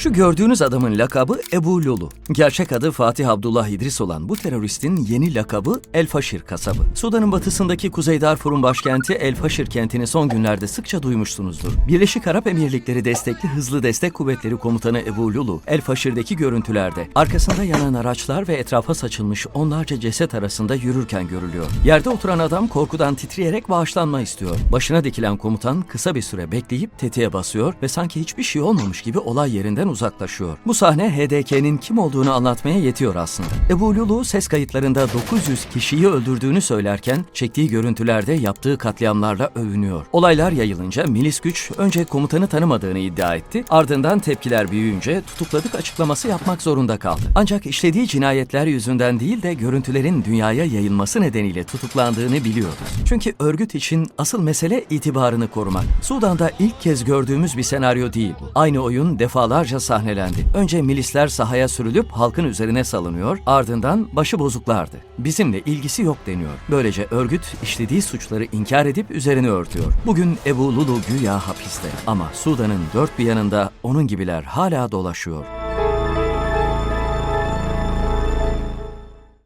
Şu gördüğünüz adamın lakabı Ebu Lulu. Gerçek adı Fatih Abdullah İdris olan bu teröristin yeni lakabı El Faşir kasabı. Sudan'ın batısındaki Kuzey Darfur'un başkenti El Faşir kentini son günlerde sıkça duymuşsunuzdur. Birleşik Arap Emirlikleri destekli Hızlı Destek Kuvvetleri Komutanı Ebu Lulu, El Faşir'deki görüntülerde arkasında yanan araçlar ve etrafa saçılmış onlarca ceset arasında yürürken görülüyor. Yerde oturan adam korkudan titreyerek bağışlanma istiyor. Başına dikilen komutan kısa bir süre bekleyip tetiğe basıyor ve sanki hiçbir şey olmamış gibi olay yerinden uzaklaşıyor. Bu sahne HDK'nin kim olduğunu anlatmaya yetiyor aslında. Ebu Lulu ses kayıtlarında 900 kişiyi öldürdüğünü söylerken çektiği görüntülerde yaptığı katliamlarla övünüyor. Olaylar yayılınca milis güç önce komutanı tanımadığını iddia etti. Ardından tepkiler büyüyünce tutukladık açıklaması yapmak zorunda kaldı. Ancak işlediği cinayetler yüzünden değil de görüntülerin dünyaya yayılması nedeniyle tutuklandığını biliyoruz. Çünkü örgüt için asıl mesele itibarını korumak. Sudan'da ilk kez gördüğümüz bir senaryo değil. Aynı oyun defalarca sahnelendi. Önce milisler sahaya sürülüp halkın üzerine salınıyor, ardından başı bozuklardı. Bizimle ilgisi yok deniyor. Böylece örgüt işlediği suçları inkar edip üzerini örtüyor. Bugün Ebu Lulu güya hapiste ama Sudan'ın dört bir yanında onun gibiler hala dolaşıyor.